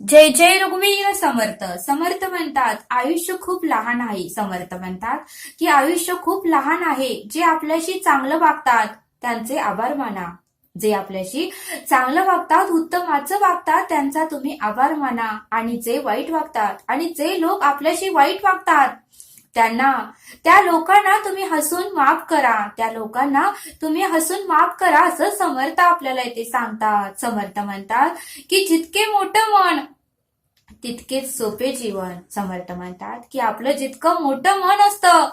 जय जय रघुवीर समर्थ. समर्थ म्हणतात आयुष्य खूप लहान आहे. समर्थ म्हणतात की आयुष्य खूप लहान आहे. जे आपल्याशी चांगलं वागतात त्यांचे आभार माना. जे आपल्याशी चांगलं वागतात उत्तमाचं वागतात त्यांचा तुम्ही आभार माना. आणि जे वाईट वागतात आणि जे लोक आपल्याशी वाईट वागतात त्यांना. त्या लोकांना तुम्ही हसून माफ करा. त्या लोकांना तुम्ही हसून माफ करा असं समर्थ आपल्याला इथे सांगतात. समर्थ म्हणतात की जितके मोठं मन तितकेच सोपे जीवन. समर्थ म्हणतात की आपलं जितकं मोठं मन असतं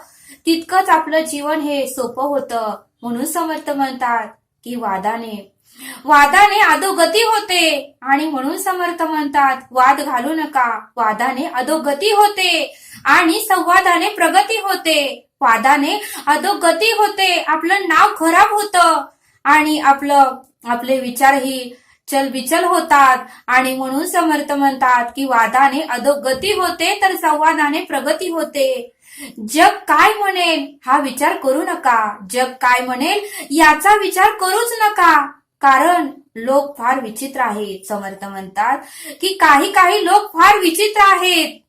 तितकंच आपलं जीवन हे सोपं होतं. म्हणून समर्थ म्हणतात की वादाने वादाने अधोगती होते. आणि म्हणून समर्थ म्हणतात वाद घालू नका. वादाने अधोगती होते आणि संवादाने प्रगती होते. वादाने अधोगती होते. आपलं नाव खराब होतं. आणि आपलं आपले विचारही चलबिचल होतात. आणि म्हणून समर्थ म्हणतात की वादाने अधोगती होते तर संवादाने प्रगती होते. जग काय म्हणेल हा विचार करू नका. जग काय म्हणेल याचा विचार करूच नका. कारण लोक फार विचित्र आहेत. समर्थ म्हणतात की काही काही लोक फार विचित्र आहेत.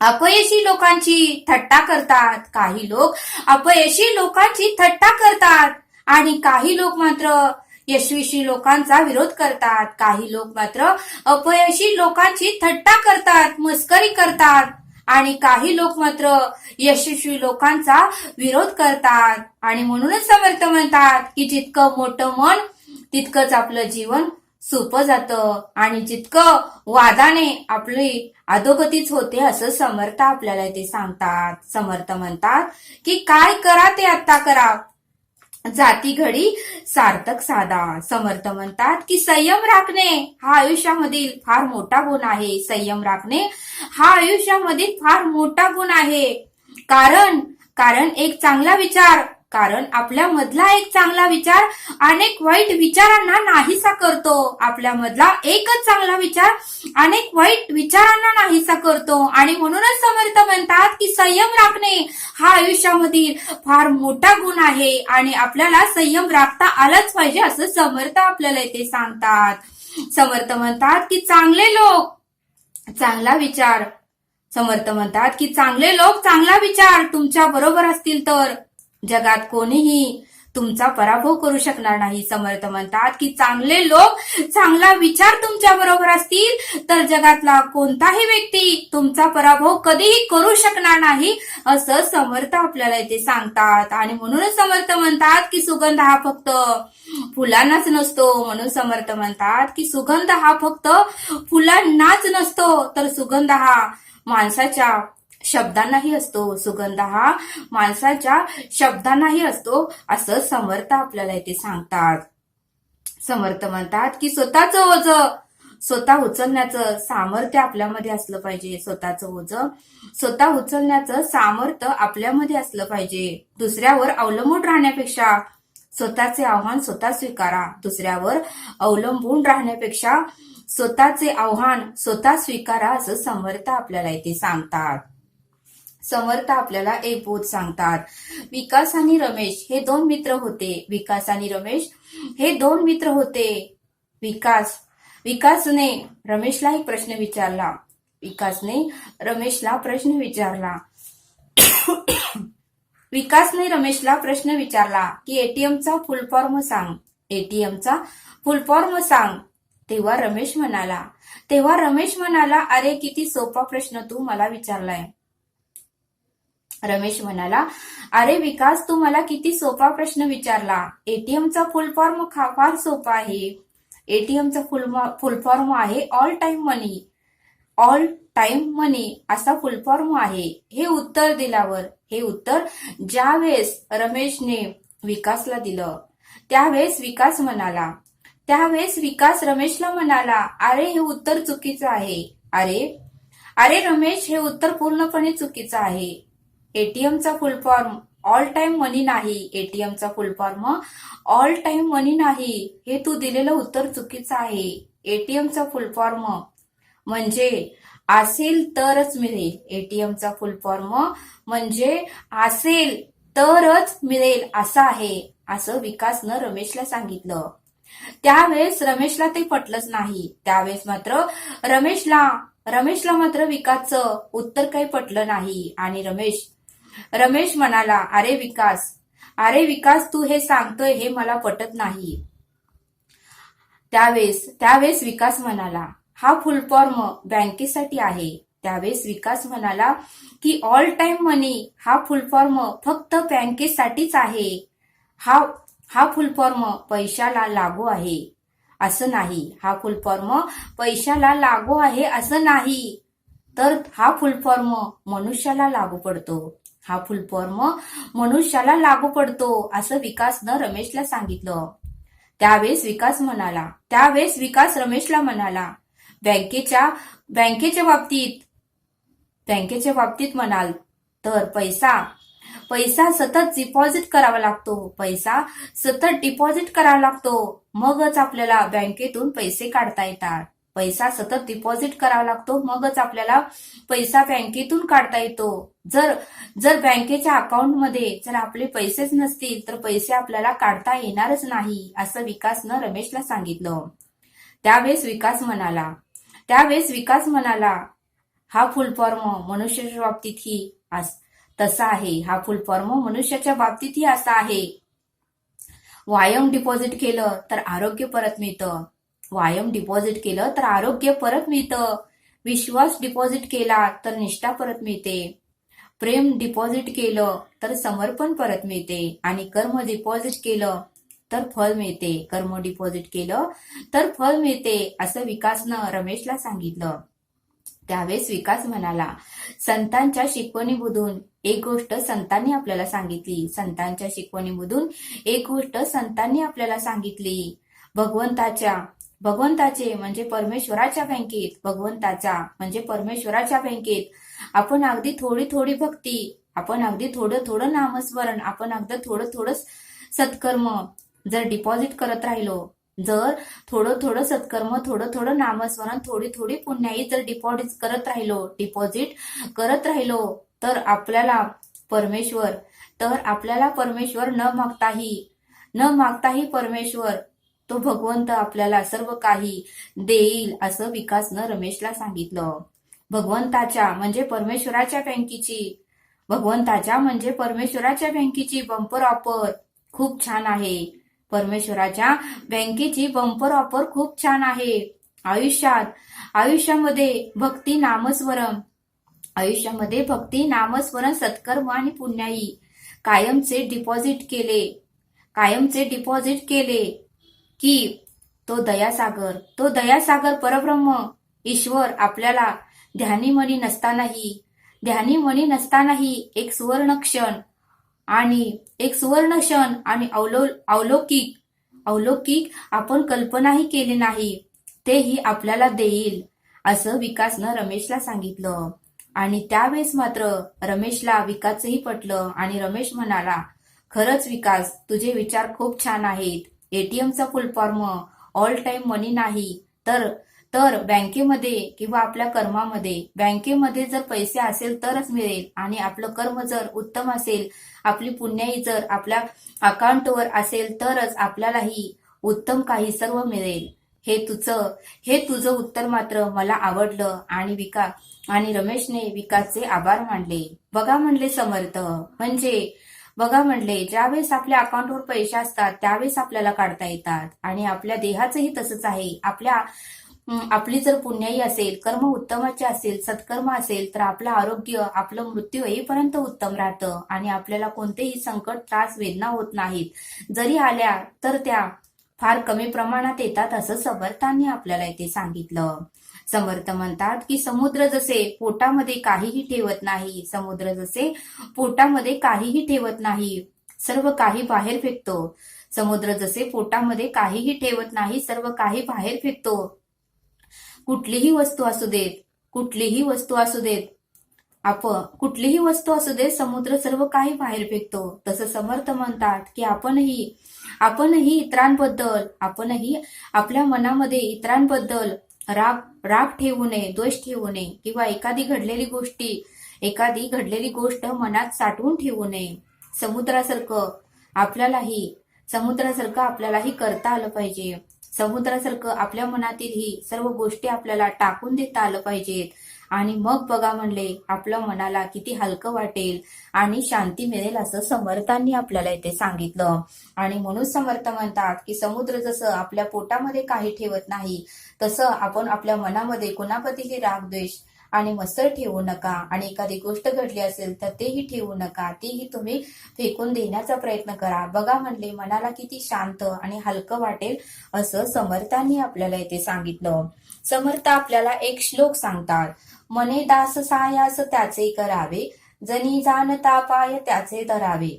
अपयशी लोकांची थट्टा करतात. काही लोक अपयशी लोकांची थट्टा करतात. आणि काही लोक मात्र यशस्वी लोकांचा विरोध करतात. काही लोक मात्र अपयशी लोकांची थट्टा करतात मस्करी करतात. आणि काही लोक मात्र यशस्वी लोकांचा विरोध करतात. आणि म्हणूनच समर्थ म्हणतात की जितकं मोठं मन तितकंच आपलं जीवन सोपं जातं. आणि जितकं वादाने आपली अधोगतीच होते असं समर्थ आपल्याला ते सांगतात. समर्थ म्हणतात की काय करा ते आता करा. जाती घडी सार्थक साधा. समर्थ म्हणतात की संयम राखणे हा आयुष्यामधील फार मोठा गुण आहे. संयम राखणे हा आयुष्यामधील फार मोठा गुण आहे. कारण कारण एक चांगला विचार कारण आपल्या मधला एक चांगला विचार अनेक वाईट विचारांना नाहीसा करतो. आपल्या मधला एकच चांगला विचार अनेक वाईट विचारांना नाहीसा करतो. आणि म्हणूनच समर्थ म्हणतात की संयम राखणे हा आयुष्यामधील फार मोठा गुण आहे. आणि आपल्याला संयम राखता आलाच पाहिजे असं समर्थ आपल्याला इथे सांगतात. समर्थ म्हणतात की चांगले लोक चांगला विचार. समर्थ म्हणतात की चांगले लोक चांगला विचार तुमच्या बरोबर असतील तर. जगात कोणीही तुमचा पराभव करू शकणार नाही. समर्थ म्हणतात की चांगले लोक चांगला विचार तुमच्या बरोबर असतील तर जगातला कोणताही व्यक्ती तुमचा पराभव कधीही करू शकणार नाही असं समर्थ आपल्याला इथे सांगतात. आणि म्हणूनच समर्थ म्हणतात की सुगंध हा फक्त फुलांनाच नसतो. म्हणून समर्थ म्हणतात की सुगंध हा फक्त फुलांनाच नसतो. तर सुगंध हा माणसाच्या शब्दांनाही असतो. सुगंध हा माणसाच्या शब्दांनाही असतो असं समर्थ आपल्याला इथे सांगतात. समर्थ म्हणतात की स्वतःचं ओझ स्वतः उचलण्याचं सामर्थ्य आपल्यामध्ये असलं पाहिजे. स्वतःचं ओझ स्वतः उचलण्याचं सामर्थ्य आपल्यामध्ये असलं पाहिजे. दुसऱ्यावर अवलंबून राहण्यापेक्षा स्वतःचे आव्हान स्वतः स्वीकारा. दुसऱ्यावर अवलंबून राहण्यापेक्षा स्वतःचे आव्हान स्वतः स्वीकारा असं समर्थ आपल्याला इथे सांगतात. समर्थ आपल्याला एक बोध सांगतात. विकास आणि रमेश हे दोन मित्र होते. विकास आणि रमेश हे दोन मित्र होते. विकास विकासने रमेशला एक प्रश्न विचारला. विकासने रमेशला प्रश्न विचारला. विकासने रमेशला प्रश्न विचारला की एटीएमचा फुल फॉर्म सांग. एटीएमचा फुल फॉर्म सांग. तेव्हा रमेश म्हणाला तेव्हा रमेश म्हणाला अरे किती सोपा प्रश्न तू मला विचारलाय. रमेश म्हणाला अरे विकास तू मला किती सोपा प्रश्न विचारला. एटीएमचा फुल फॉर्म फार सोपा आहे. एटीएमचा फुल फुल फॉर्म आहे all time money. All time money असा फुल फॉर्म आहे. हे उत्तर दिल्यावर हे उत्तर ज्यावेळेस रमेशने विकासला दिलं त्यावेळेस विकास म्हणाला त्यावेळेस विकास रमेशला म्हणाला अरे हे उत्तर चुकीचं आहे. अरे? अरे रमेश हे उत्तर पूर्णपणे चुकीचं आहे. एटीएमचा full form all time money नाही एटीएमचा full form all time money नाही हे तू दिलेलं उत्तर चुकीचं आहे. एटीएमचा फुल फॉर्म म्हणजे असेल तरच मिळेल. एटीएमचा फुल फॉर्म म्हणजे असेल तरच मिळेल असं आहे. असं विकासनं रमेशला सांगितलं. त्यावेळेस रमेशला ते पटलंच नाही. त्यावेळेस मात्र रमेशला रमेशला मात्र विकासचं उत्तर काही पटलं नाही. आणि रमेश रमेश म्हणाला अरे विकास अरे विकास तू हे सांगतोय हे मला पटत नाही त्यावेळेस त्यावेळेस विकास म्हणाला हा फुल फॉर्म बँकेसाठी आहे. त्यावेळेस विकास म्हणाला की ऑल टाइम मनी हा फुल फॉर्म फक्त बँकेसाठीच आहे. हा हा फुल फॉर्म पैशाला लागू आहे. असं नाही. हा फुल फॉर्म पैशाला लागू आहे असं नाही. तर हा फुल फॉर्म मनुष्याला लागू पडतो. हा फुल फॉर्म मनुष्याला लागू पडतो असं विकासनं रमेशला सांगितलं. त्यावेळेस विकास म्हणाला त्यावेळेस विकास रमेशला म्हणाला बँकेच्या बँकेच्या बाबतीत बँकेच्या बाबतीत म्हणाल तर पैसा पैसा सतत डिपॉझिट करावा लागतो पैसा सतत डिपॉझिट करावा लागतो मगच आपल्याला बँकेतून पैसे काढता येतात. पैसा सतत डिपॉझिट करावा लागतो मगच आपल्याला पैसा बँकेतून काढता येतो. जर जर बँकेच्या अकाउंटमध्ये जर आपले पैसेच नसतील तर पैसे आपल्याला काढता येणारच नाही असं विकासनं रमेशला सांगितलं. त्यावेळेस विकास म्हणाला त्यावेळेस विकास म्हणाला हा फुल फॉर्म मनुष्याच्या बाबतीतही अस- तसा आहे. हा फुल फॉर्म मनुष्याच्या बाबतीतही असा आहे. व्यायाम डिपॉझिट केलं तर आरोग्य परत मिळतं. व्यायाम डिपॉझिट केलं तर आरोग्य परत मिळतं. विश्वास डिपॉझिट केला तर निष्ठा परत मिळते. प्रेम डिपॉझिट केलं तर समर्पण परत मिळते. आणि कर्म डिपॉझिट केलं तर फळ मिळते. कर्म डिपॉझिट केलं तर फळ मिळते असं विकासनं रमेशला सांगितलं. त्यावेळेस विकास म्हणाला संतांच्या शिकवणीमधून एक गोष्ट संतांनी आपल्याला सांगितली. संतांच्या शिकवणीमधून एक गोष्ट संतांनी आपल्याला सांगितली. भगवंताच्या भगवंताचे म्हणजे परमेश्वराच्या बँकेत भगवंताच्या म्हणजे परमेश्वराच्या बँकेत. आपण अगदी थोडी थोडी भक्ती आपण अगदी थोडं थोडं नामस्मरण आपण अगदी थोडं थोडं सत्कर्म जर डिपॉझिट करत राहिलो जर थोडं थोडं सत्कर्म थोडं थोडं नामस्मरण थोडी थोडी पुण्याई जर डिपॉझिट करत राहिलो डिपॉझिट करत राहिलो तर आपल्याला परमेश्वर तर आपल्याला परमेश्वर न मागताही न मागताही परमेश्वर तो भगवंत आपल्याला सर्व काही देईल असं विकासनं रमेशला सांगितलं. भगवंताच्या म्हणजे परमेश्वराच्या बँकेची भगवंताच्या म्हणजे परमेश्वराच्या बँकेची बंपर ऑफर खूप छान आहे. परमेश्वराच्या बँकेची बंपर ऑफर खूप छान आहे. आयुष्यात आयुष्यामध्ये भक्ती नामस्वरम आयुष्यामध्ये भक्ती नामस्मरण सत्कर्म आणि पुण्याई कायमचे डिपॉझिट केले. कायमचे डिपॉझिट केले. की तो दयासागर तो दयासागर परब्रह्म ईश्वर आपल्याला ध्यानीमनी नसतानाही ध्यानीमनी नसतानाही एक सुवर्ण क्षण आणि एक सुवर्ण क्षण आणि अवलो अवलौकिक अवलौकिक आपण कल्पनाही केली नाही तेही आपल्याला देईल असं विकासनं रमेशला सांगितलं. आणि त्यावेळेस मात्र रमेशला विकासही पटलं आणि रमेश म्हणाला खरंच विकास तुझे विचार खूप छान आहेत. एटीएमचा full form all time money नाही तर तर बँकेमध्ये किंवा आपल्या कर्मामध्ये बँकेमध्ये जर पैसे असेल तरच मिळेल आणि आपलं कर्म जर उत्तम असेल आपली पुण्याई जर आपल्या अकाउंटवर असेल तरच आपल्यालाही उत्तम काही सर्व मिळेल. हे तुझं हे तुझं उत्तर मात्र मला आवडलं आणि विका आणि रमेशने विकासचे आभार मानले. बघा म्हणले समर्थ म्हणजे बघा म्हणले ज्यावेळेस आपल्या अकाउंटवर पैसे असतात त्यावेळेस आपल्याला काढता येतात. आणि आपल्या देहाचंही तसंच आहे. आपल्या आपली जर पुण्याई असेल कर्म उत्तमाचे असेल सत्कर्म असेल तर आपलं आरोग्य आपलं मृत्यू येईपर्यंत उत्तम राहतं. आणि आपल्याला कोणतेही संकट त्रास वेदना होत नाहीत. जरी आल्या तर त्या फार कमी प्रमाणात येतात असं समर्थांनी आपल्याला इथे सांगितलं. समर्थ म्हणतात की समुद्र जसे पोटामध्ये काहीही ठेवत नाही समुद्र जसे पोटामध्ये काहीही ठेवत नाही सर्व काही बाहेर फेकतो. समुद्र जसे पोटामध्ये काहीही ठेवत नाही सर्व काही बाहेर फेकतो. कुठलीही वस्तू असू देत कुठलीही वस्तू असू देत आपण कुठलीही वस्तू असू देत समुद्र सर्व काही बाहेर फेकतो. तसं समर्थ म्हणतात की आपणही आपणही इतरांबद्दल आपणही आपल्या मनामध्ये इतरांबद्दल राग राग ठेवू नये द्वेष ठेवू नये किंवा एखादी घडलेली गोष्टी एखादी घडलेली गोष्ट मनात साठवून ठेवू नये. समुद्रासारखं आपल्यालाही समुद्रासारखं आपल्यालाही करता आलं पाहिजे. समुद्रासारखं आपल्या मनातील ही सर्व गोष्टी आपल्याला टाकून देता आलं पाहिजेत. आणि मग बघा म्हणले आपल्या मनाला किती हलकं वाटेल आणि शांती मिळेल असं समर्थांनी आपल्याला इथे सांगितलं. आणि म्हणून समर्थ म्हणतात की समुद्र जसं आपल्या पोटामध्ये काही ठेवत नाही तसं आपण आपल्या मनामध्ये कोणाप्रतीही राग द्वेष आणि मत्सर ठेवू नका. आणि एखादी गोष्ट घडली असेल तर तेही ठेवू नका. तीही तुम्ही फेकून देण्याचा प्रयत्न करा. बघा म्हणले मनाला किती शांत आणि हलकं वाटेल असं समर्थांनी आपल्याला इथे सांगितलं. समर्थ आपल्याला एक श्लोक सांगतात मने दास सायास त्याचे करावे जनी जाणता पाय त्याचे धरावे.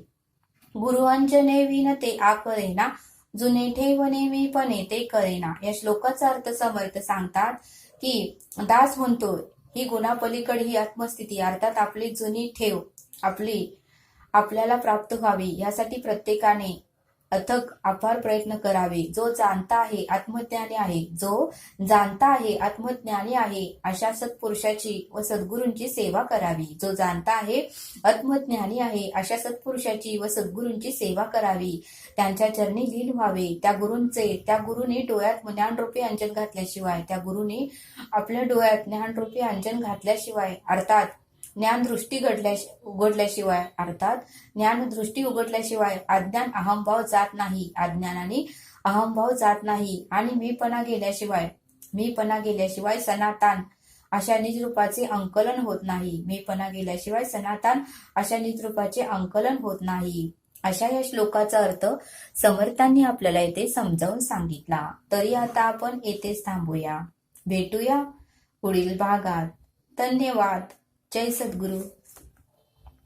गुरुअंजने विन ते आकरेना जुने ठेवणे मी पणे ते करेना. या श्लोकाचा अर्थ समर्थ सांगतात की दास म्हणतो ही गुणापलीकडे ही आत्मस्थिती अर्थात आपली जुनी ठेव आपली आपल्याला प्राप्त व्हावी यासाठी प्रत्येकाने अथक अपार प्रयत्न करावे. जो जाणता आहे आत्मज्ञानी आहे. जो जाणता आहे आत्मज्ञानी आहे अशा सत्पुरुषाची व सद्गुरूंची सेवा करावी. जो जाणता आहे आत्मज्ञानी आहे अशा सत्पुरुषाची व सद्गुरूंची सेवा करावी. त्यांच्या चरणी लीन व्हावे. त्या गुरूंचे त्या गुरुने डोळ्यात ज्ञानरूपी अंजन घातल्याशिवाय त्या गुरुने आपल्या डोळ्यात ज्ञानरूपी अंजन घातल्याशिवाय अर्थात ज्ञानदृष्टी घडल्या उघडल्याशिवाय अर्थात ज्ञानदृष्टी उघडल्याशिवाय अज्ञान अहंभाव जात नाही. अज्ञानाने अहंभाव जात नाही. आणि मीपणा गेल्याशिवाय मीपणा गेल्याशिवाय सनातन अशा निजरूपाचे अंकलन होत नाही. मीपणा गेल्याशिवाय सनातन अशा निजरूपाचे अंकलन होत नाही. अशा या श्लोकाचा अर्थ समर्थांनी आपल्याला येथे समजावून सांगितला. तरी आता आपण येथेच थांबूया. भेटूया पुढील भागात. धन्यवाद. जय सद्गुरू.